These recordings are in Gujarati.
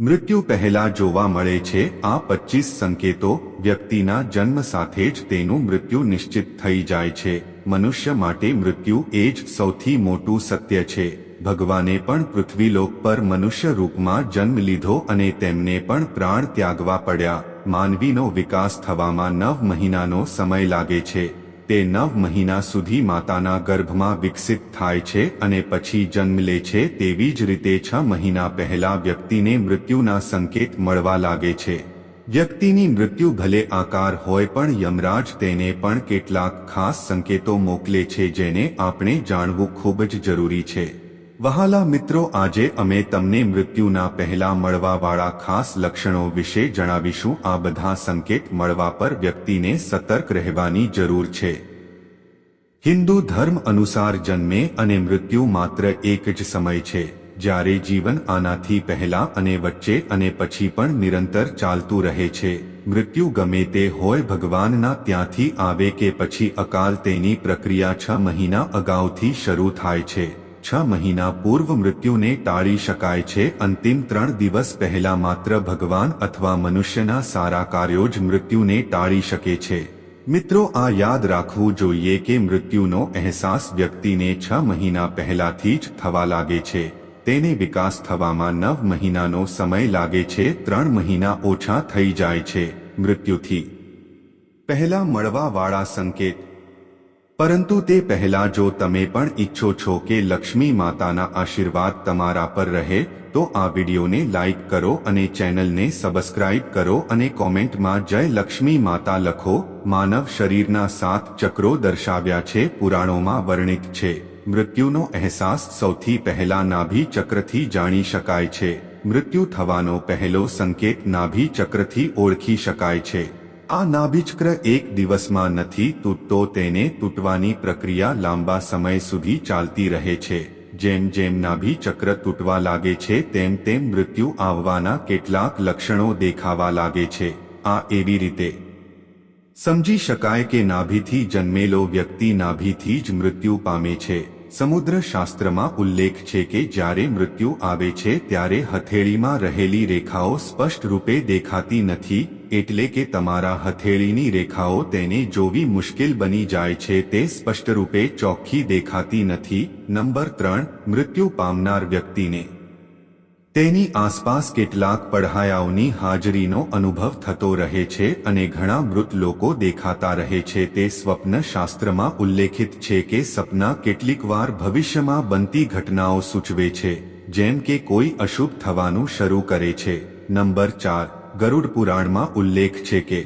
મૃત્યુ પહેલા જોવા મળે છે, આ પચીસ સંકેતો વ્યક્તિના જન્મ સાથે જ તેનું મૃત્યુ નિશ્ચિત થઈ જાય છે. મનુષ્ય માટે મૃત્યુ એ જ સૌથી મોટું સત્ય છે. ભગવાને પણ પૃથ્વીલોક પર મનુષ્ય રૂપમાં જન્મ લીધો અને તેમને પણ પ્રાણ ત્યાગવા પડ્યા. માનવીનો વિકાસ થવામાં નવ મહિનાનો સમય લાગે છે. તે નવ મહિના સુધી માતાના ગર્ભમાં વિકસિત થાય છે અને પછી જન્મ લે છે તેવી જ રીતે છ મહિના પહેલા વ્યક્તિને મૃત્યુના સંકેત મળવા લાગે છે. વ્યક્તિની મૃત્યુ ભલે આકાર હોય પણ યમરાજ તેને પણ કેટલાક ખાસ સંકેતો મોકલે છે જેને આપણે જાણવું ખૂબ જ જરૂરી છે. વહાલા મિત્રો, આજે અમે તમને મૃત્યુના પહેલા મળવાવાળા ખાસ લક્ષણો વિશે જણાવીશું. આ બધા સંકેત મળવા પર વ્યક્તિને સતર્ક રહેવાની જરૂર છે. હિન્દુ ધર્મ અનુસાર જન્મે અને મૃત્યુ માત્ર એક જ સમય છે. જ્યારે જીવન આનાથી પહેલા અને વચ્ચે અને પછી પણ નિરંતર ચાલતું રહે છે. મૃત્યુ ગમે તે હોય ભગવાનના ત્યાંથી આવે કે પછી અકાલ તેની પ્રક્રિયા છ મહિના અગાઉથી શરૂ થાય છે. છ મહિના પૂર્વ મૃત્યુને ટાળી શકાય છે. અંતિમ ત્રણ દિવસ પહેલા માત્ર ભગવાન અથવા મનુષ્યના સારા કાર્યો જ મૃત્યુને ટાળી શકે છે. મિત્રો, આ યાદ રાખવું જોઈએ કે મૃત્યુનો અહેસાસ વ્યક્તિને છ મહિના પહેલાથી જ થવા લાગે છે. તેને વિકાસ થવામાં નવ મહિનાનો સમય લાગે છે. ત્રણ મહિના ઓછા થઈ જાય છે મૃત્યુથી. પહેલા મળવાવાળા સંકેત. પરંતુ તે પહેલા જો તમે પણ ઈચ્છો છો કે લક્ષ્મી માતાના આશીર્વાદ તમારા પર રહે, તો આ વિડીયોને લાઇક કરો અને ચેનલને સબસ્ક્રાઇબ કરો અને કોમેન્ટમાં જય લક્ષ્મી માતા લખો, માનવ શરીરના સાત ચક્રો દર્શાવ્યા છે, પુરાણોમાં વર્ણિત છે. મૃત્યુનો અહેસાસ સૌથી પહેલા નાભી ચક્રથી જાણી શકાય છે. મૃત્યુ થવાનો પહેલો સંકેત નાભી ચક્રથી ઓળખી શકાય છે. આ નાભિચક્ર એક દિવસમાં નથી તૂટતો તેને તૂટવાની પ્રક્રિયા લાંબા સમય સુધી ચાલતી રહે છે. જેમ જેમ નાભિચક્ર તૂટવા લાગે છે, તેમ તેમ મૃત્યુ આવવાના કેટલાક લક્ષણો દેખાવા લાગે છે. આ એવી રીતે સમજી શકાય કે નાભિથી જન્મેલો વ્યક્તિ નાભિથી જ મૃત્યુ પામે છે. સમુદ્ર શાસ્ત્રમાં ઉલ્લેખ છે કે જ્યારે મૃત્યુ આવે છે, ત્યારે હથેળીમાં રહેલી રેખાઓ સ્પષ્ટ રૂપે દેખાતી નથી એટલે કે તમારા હથેળીની રેખાઓ તેને જોવી મુશ્કેલ બની જાય છે તે સ્પષ્ટ રૂપે ચોખ્ખી દેખાતી નથી. નંબર ત્રણ, મૃત્યુ પામનાર વ્યક્તિને. તેની આસપાસ કેટલાક પડહાયાઓની હાજરીનો અનુભવ થતો રહે છે અને ઘણા મૃત લોકો દેખાતા રહે છે. તે સ્વપ્ન શાસ્ત્રમાં ઉલ્લેખિત છે કે સપના કેટલીક વાર ભવિષ્યમાં બનતી ઘટનાઓ સૂચવે છે, જેમ કે કોઈ અશુભ થવાનું શરૂ કરે છે. નંબર ચાર ગરુડ પુરાણમાં ઉલ્લેખ છે કે,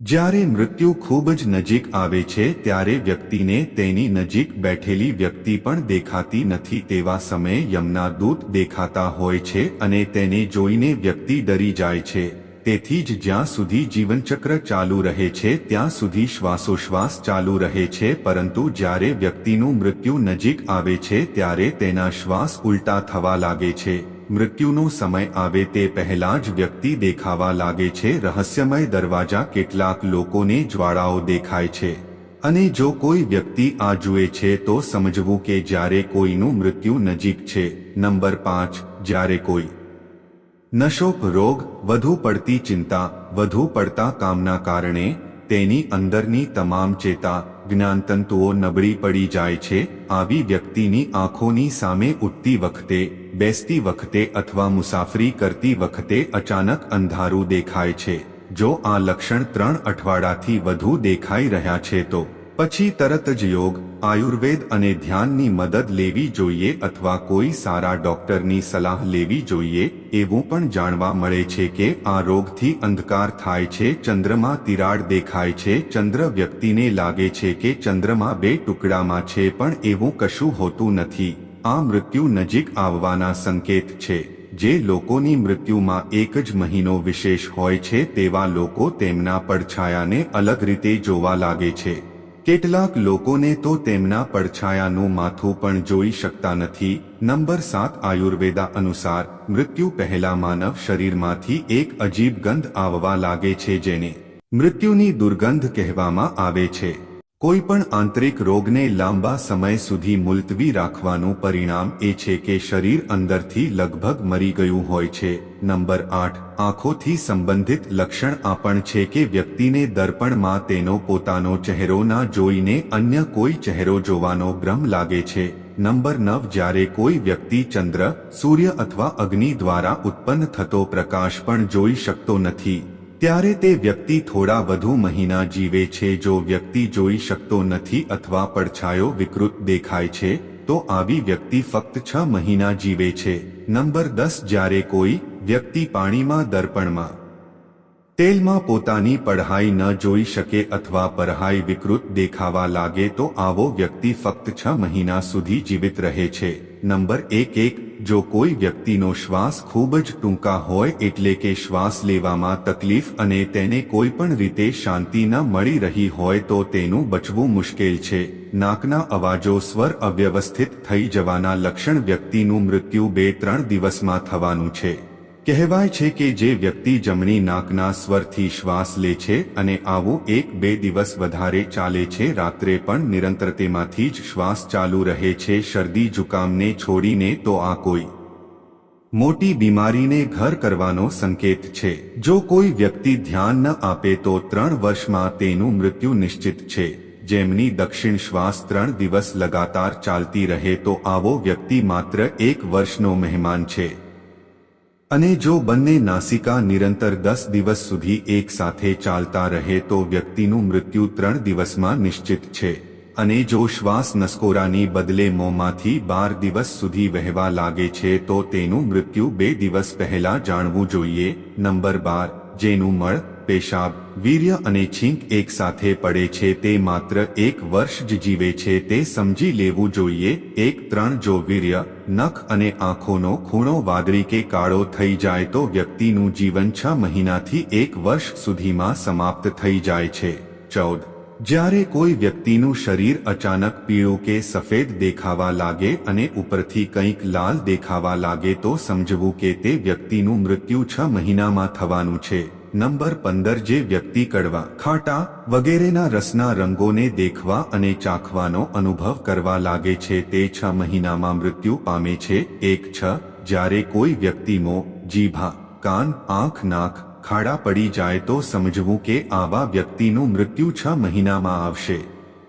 જ્યારે મૃત્યુ ખૂબ જ નજીક આવે છે, ત્યારે વ્યક્તિને તેની નજીક બેઠેલી વ્યક્તિ પણ દેખાતી નથી તેવા સમયે યમના દૂત દેખાતા હોય છે અને તેને જોઈને વ્યક્તિ ડરી જાય છે. તેથી જ જ્યાં સુધી જીવનચક્ર ચાલુ રહે છે, ત્યાં સુધી શ્વાસોશ્વાસ ચાલુ રહે છે, પરંતુ જ્યારે વ્યક્તિનું મૃત્યુ નજીક આવે છે, ત્યારે તેના શ્વાસ ઉલટા થવા લાગે છે. મૃત્યુનો સમય આવે તે પહેલા જ વ્યક્તિ દેખાવા લાગે છે. રહસ્યમય દરવાજા કેટલાક લોકોને જ્વાળાઓ દેખાય છે. અને જો કોઈ વ્યક્તિ આ જુએ છે તો સમજવું કે જ્યારે કોઈનું મૃત્યુ નજીક છે. નંબર પાંચ, જ્યારે કોઈ નશોપ રોગ, વધુ પડતી ચિંતા, વધુ પડતા કામના કારણે તેની અંદરની તમામ ચેતા, જ્ઞાનતંતુઓ નબળી પડી જાય છે. આવી વ્યક્તિની આંખોની સામે ઉઠતી વખતે બેસતી વખતે અથવા મુસાફરી કરતી વખતે અચાનક અંધારું દેખાય છે. જો આ લક્ષણ ત્રણ અઠવાડાથી વધુ દેખાઈ રહ્યા છે તો પછી તરત જ યોગ, આયુર્વેદ અને ધ્યાનની મદદ લેવી જોઈએ અથવા કોઈ સારા ડોક્ટરની સલાહ લેવી જોઈએ, એવું પણ જાણવા મળે છે કે આ રોગથી અંધકાર થાય છે, ચંદ્રમાં તિરાડ દેખાય છે, ચંદ્ર વ્યક્તિને લાગે છે કે ચંદ્રમાં બે ટુકડામાં છે પણ એવું કશું હોતું નથી. આ મૃત્યુ નજીક આવવાના સંકેત છે. જે લોકોની મૃત્યુમાં એક જ મહિનો વિશેષ હોય છે તેવા લોકો તેમના પડછાયાને અલગ રીતે જોવા લાગે છે. કેટલાક લોકોને તો તેમના પડછાયાનું માથું પણ જોઈ શકતા નથી. નંબર સાત આયુર્વેદા અનુસાર, મૃત્યુ પહેલા માનવ શરીરમાંથી એક અજીબ ગંધ આવવા લાગે છે જેને મૃત્યુની દુર્ગંધ કહેવામાં આવે છે. કોઈ પણ આંતરિક રોગને લાંબા સમય સુધી મુલતવી રાખવાનું પરિણામ એ છે કે શરીર અંદરથી લગભગ મરી ગયું હોય છે. નંબર આઠ, આંખોથી સંબંધિત લક્ષણ આ પણ છે કે વ્યક્તિને દર્પણમાં તેનો પોતાનો ચહેરો ના જોઈને અન્ય કોઈ ચહેરો જોવાનો ભ્રમ લાગે છે. નંબર નવ, જ્યારે કોઈ વ્યક્તિ ચંદ્ર, સૂર્ય અથવા અગ્નિ દ્વારા ઉત્પન્ન થતો પ્રકાશ પણ જોઈ શકતો નથી. ત્યારે તે વ્યક્તિ થોડા વધુ મહિના જીવે છે. જો વ્યક્તિ જોઈ શકતો નથી અથવા પડછાયો વિકૃત દેખાય છે, તો આવી વ્યક્તિ ફક્ત છ મહિના જીવે છે. નંબર દસ, જ્યારે કોઈ વ્યક્તિ પાણીમાં દર્પણમાં તેલમાં પોતાની પઢાઈ ન જોઈ શકે અથવા પરહાઈ વિકૃત દેખાવા લાગે તો આવો વ્યક્તિ ફક્ત છ મહિના સુધી જીવિત રહે છે. નંબર એક એક જો કોઈ વ્યક્તિનો શ્વાસ ખૂબ જ ટૂંકા હોય એટલે કે શ્વાસ લેવામાં તકલીફ અને તેને કોઈ પણ રીતે શાંતિ ન મળી રહી હોય તો તેનું બચવું મુશ્કેલ છે. નાકના અવાજો સ્વર અવ્યવસ્થિત થઈ જવાના લક્ષણ વ્યક્તિનું મૃત્યુ બે ત્રણ દિવસમાં થવાનું છે. કહેવાય છે કે જે વ્યક્તિ જમણી નાકના સ્વરથી શ્વાસ લે છે અને આવું એક બે દિવસ વધારે ચાલે છે, રાત્રે પણ નિરંતર તેમાંથી જ શ્વાસ ચાલુ રહે છે, શરદી જુકામને છોડીને તો આ કોઈ મોટી બીમારીને ઘર કરવાનો સંકેત છે. જો કોઈ વ્યક્તિ ધ્યાન ન આપે તો ત્રણ વર્ષમાં તેનું મૃત્યુ નિશ્ચિત છે. જેમની દક્ષિણ શ્વાસ ત્રણ દિવસ લગાતાર ચાલતી રહે તો આવો વ્યક્તિ માત્ર એક વર્ષનો મહેમાન છે. અને જો બંને નાસિકા નિરંતર દસ દિવસ સુધી એક સાથે ચાલતા રહે તો વ્યક્તિનું મૃત્યુ ત્રણ દિવસમાં નિશ્ચિત છે. અને જો શ્વાસ નસકોરાની બદલે મોંમાંથી બાર દિવસ સુધી વહેવા લાગે છે તો તેનું મૃત્યુ બે દિવસ પહેલા જાણવું જોઈએ. નંબર બાર, જેનું મળ પેશાબ, વીર્ય અને છીંક એક સાથે પડે છે તે માત્ર એક વર્ષ જ જીવે છે તે સમજી લેવું જોઈએ, એક ત્રણ જો વીર્ય, નખ અને આંખોનો ખૂણો વાદળી કે કાળો થઈ જાય તો વ્યક્તિનું જીવન છ મહિનાથી એક વર્ષ સુધીમાં સમાપ્ત થઈ જાય છે. ચૌદ. જ્યારે કોઈ વ્યક્તિનું શરીર અચાનક પીળું કે સફેદ દેખાવા લાગે અને ઉપરથી કંઈક લાલ દેખાવા લાગે તો સમજવું કે તે વ્યક્તિનું મૃત્યુ છ મહિનામાં થવાનું છે. નંબર પંદર જે વ્યક્તિ કડવા, ખાટા, વગેરેના રસના રંગોને દેખવા અને ચાખવાનો અનુભવ કરવા લાગે છે, તે છ મહિનામાં મૃત્યુ પામે છે. એક છ, જ્યારે કોઈ વ્યક્તિમો જીભા, કાન, આંખ, નાક, ખાડા પડી જાય તો સમજવું કે આવા વ્યક્તિનું મૃત્યુ છ મહિનામાં આવશે.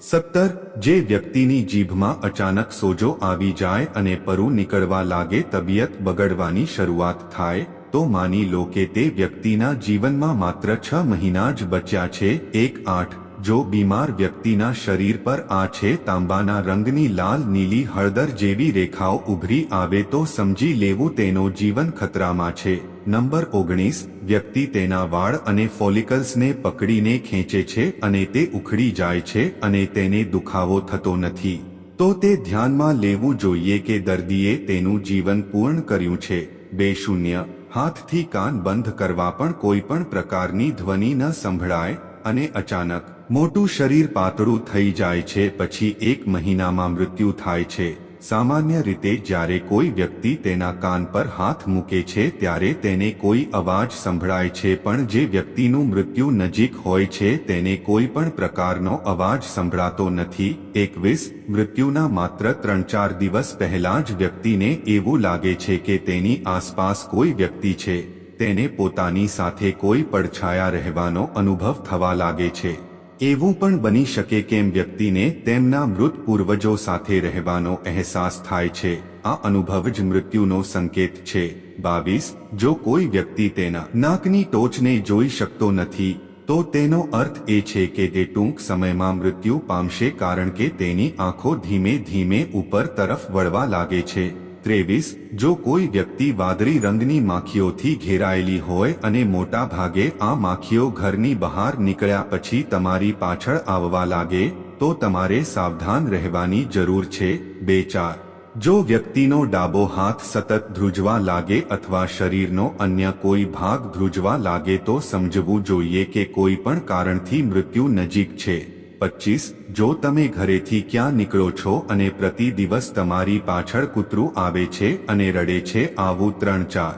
સત્તર, જે વ્યક્તિની જીભમાં અચાનક સોજો આવી જાય અને પરુ નીકળવા લાગે, તબિયત બગડવાની શરૂઆત થાય તો માની લો કે તે વ્યક્તિના જીવનમાં માત્ર છ મહિના જ બચ્યા છે, એક આઠ, જો બીમાર વ્યક્તિના શરીર પર આ છે, તાંબાના રંગની લાલ, નીલી, હળદર જેવી રેખાઓ ઉભરી આવે તો સમજી લેવું તેનો જીવન ખતરામાં છે. નંબર ઓગણીસ, વ્યક્તિ તેના વાળ અને ફોલિકલ્સને પકડીને ખેંચે છે અને તે ઉખડી જાય છે અને તેને દુખાવો થતો નથી. તો તે ધ્યાનમાં લેવું જોઈએ કે દર્દીએ તેનું જીવન પૂર્ણ કર્યું છે. બે શૂન્ય હાથથી કાન બંધ કરવા પણ કોઈ પણ પ્રકારની ધ્વનિ ન સંભળાય અને અચાનક મોટું શરીર પાતળું થઈ જાય છે, પછી એક મહિનામાં મૃત્યુ થાય છે. સામાન્ય રીતે જ્યારે કોઈ વ્યક્તિ તેના કાન પર હાથ મૂકે છે ત્યારે તેને કોઈ અવાજ સંભળાય છે પણ જે વ્યક્તિનું મૃત્યુ નજીક હોય છે તેને કોઈ પણ પ્રકારનો અવાજ સંભળાતો નથી. એકવીસ, મૃત્યુના માત્ર ત્રણ ચાર દિવસ પહેલા જ વ્યક્તિને એવું લાગે છે કે તેની આસપાસ કોઈ વ્યક્તિ છે. તેને પોતાની સાથે કોઈ પડછાયા રહેવાનો અનુભવ થવા લાગે છે. એવું પણ બની શકે કેમ વ્યક્તિને તેમના મૃત પૂર્વજો સાથે રહેવાનો અહેસાસ થાય છે? આ અનુભવ જ મૃત્યુનો સંકેત છે. બાવીસ, જો કોઈ વ્યક્તિ તેના નાકની ટોચને જોઈ શકતો નથી, તો તેનો અર્થ એ છે કે તે ટૂંક સમયમાં મૃત્યુ પામશે કારણ કે તેની આંખો ધીમે ધીમે ઉપર તરફ વળવા લાગે છે. ત્રેવીસ, જો કોઈ વ્યક્તિ વાદળી રંગની માખીઓથી ઘેરાયેલી હોય અને મોટા ભાગે આ માખીઓ ઘરની બહાર નીકળ્યા પછી તમારી પાછળ આવવા લાગે, તો તમારે સાવધાન રહેવાની જરૂર છે. બે ચાર. જો વ્યક્તિનો ડાબો હાથ સતત ધ્રુજવા લાગે અથવા શરીરનો અન્ય કોઈ ભાગ ધ્રુજવા લાગે તો સમજવું જોઈએ કે કોઈ પણ કારણથી મૃત્યુ નજીક છે. પચીસ, જો તમે ઘરેથી ક્યાં નીકળો છો અને પ્રતિ દિવસ તમારી પાછળ કૂતરું આવે છે અને રડે છે, આવું ત્રણ ચાર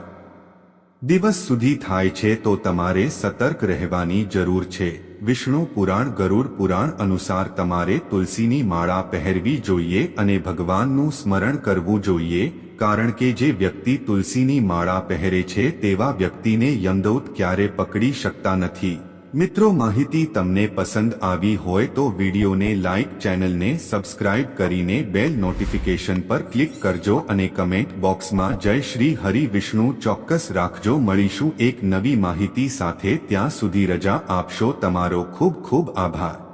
દિવસ સુધી થાય છે, તો તમારે સતર્ક રહેવાની જરૂર છે. વિષ્ણુ પુરાણ ગરુડ પુરાણ અનુસાર તમારે તુલસીની માળા પહેરવી જોઈએ અને ભગવાનનું સ્મરણ કરવું જોઈએ, કારણ કે જે વ્યક્તિ તુલસીની માળા પહેરે છે, તેવા વ્યક્તિને યમદૂત ક્યારે પકડી શકતા નથી. મિત્રો માહિતી તમને પસંદ આવી હોય તો વિડીયોને લાઇક ચેનલને સબસ્ક્રાઇબ કરીને બેલ નોટિફિકેશન પર ક્લિક કરજો અને કમેન્ટ બોક્સમાં જય શ્રી હરિ વિષ્ણુ ચોક્કસ રાખજો. મળીશું એક નવી માહિતી સાથે. ત્યાં સુધી રજા આપશો. તમારો ખૂબ ખૂબ આભાર.